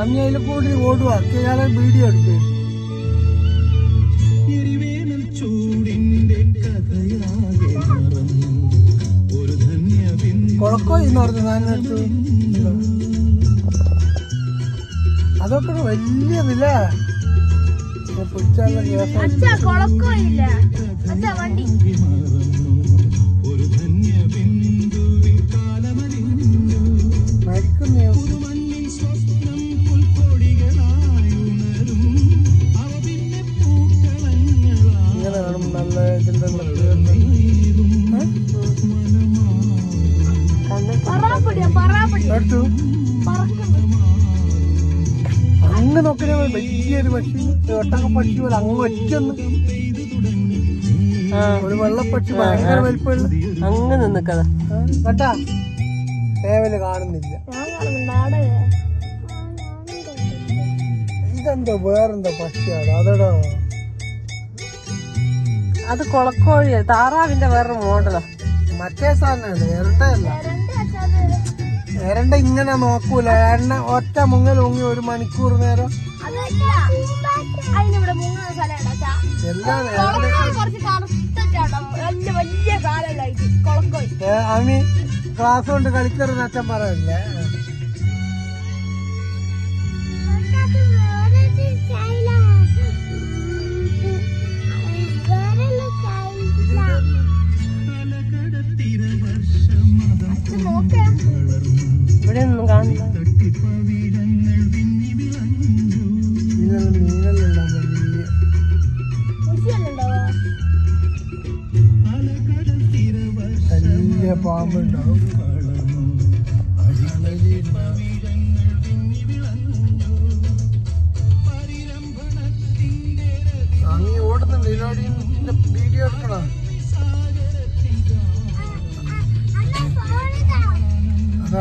അമ്മ അതിൽ കൂടി ഓടുക ഇയാളെ വീഡിയോ എടുക്കുക കൊളക്കോ എന്ന് പറഞ്ഞ എടുത്തു അതൊക്കെ വലിയ വില. ഇത് പിടിച്ചാലുള്ള കേസാ അച്ഛാ അച്ഛാ വണ്ടി? പറാപ്പടിയാ എടുത്തു പറക്കുന്നു. അങ്ങ് നോക്കിയ വലിയൊരു പക്ഷി ഒട്ടക പക്ഷി പോലെ അങ്ങ് ഒറ്റൊന്ന്. ഒരു വെള്ളപ്പക്ഷി ഭയങ്കര വലിപ്പമുള്ള. അങ്ങ് നിന്നക്കഥ കേട്ടാ തേവൽ കാണുന്നില്ല. ഇതെന്തോ വേറെന്തോ പക്ഷിയാണ്? അതെടാ. അത് കൊളക്കോഴിയാണ് താറാവിന്റെ വേറൊരു മോഡലാ. മറ്റേ സാധനമാണ് ഇരട്ടയല്ല. ഇരണ്ട ഇങ്ങനെ നോക്കൂല. എണ്ണ ഒറ്റ മുങ്ങൽ മുങ്ങി ഒരു മണിക്കൂർ നേരം. അമ്മി ക്ലാസ് കൊണ്ട് കളിക്കരുത് അച്ഛൻ പറയല്ലേ? ഇവിടെ ഒന്നും വലിയ വലിയ പാമ്പുണ്ടാവും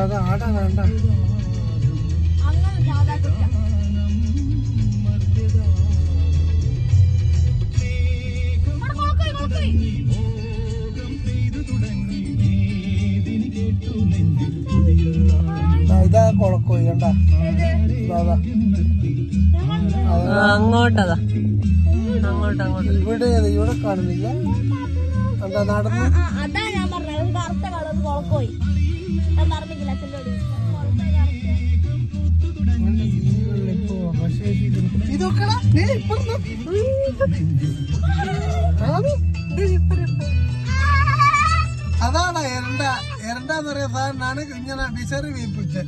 അതാ ആടാ വേണ്ട. ഇതാ കൊളക്കോയി കണ്ട അങ്ങോട്ടതാ. അങ്ങോട്ട് അങ്ങോട്ട്. ഇവിടെ ഇവിടെ കാണുന്നില്ല. എന്താ നടന്ന്? അതാ ഞാൻ പറഞ്ഞത്. ഇപ്പുറത്ത്. അതാണ് എരണ്ട എരണ്ടെന്ന് പറയുന്ന സാധനമാണ് ഇങ്ങനെ വിശറി വീപ്പിട്ട്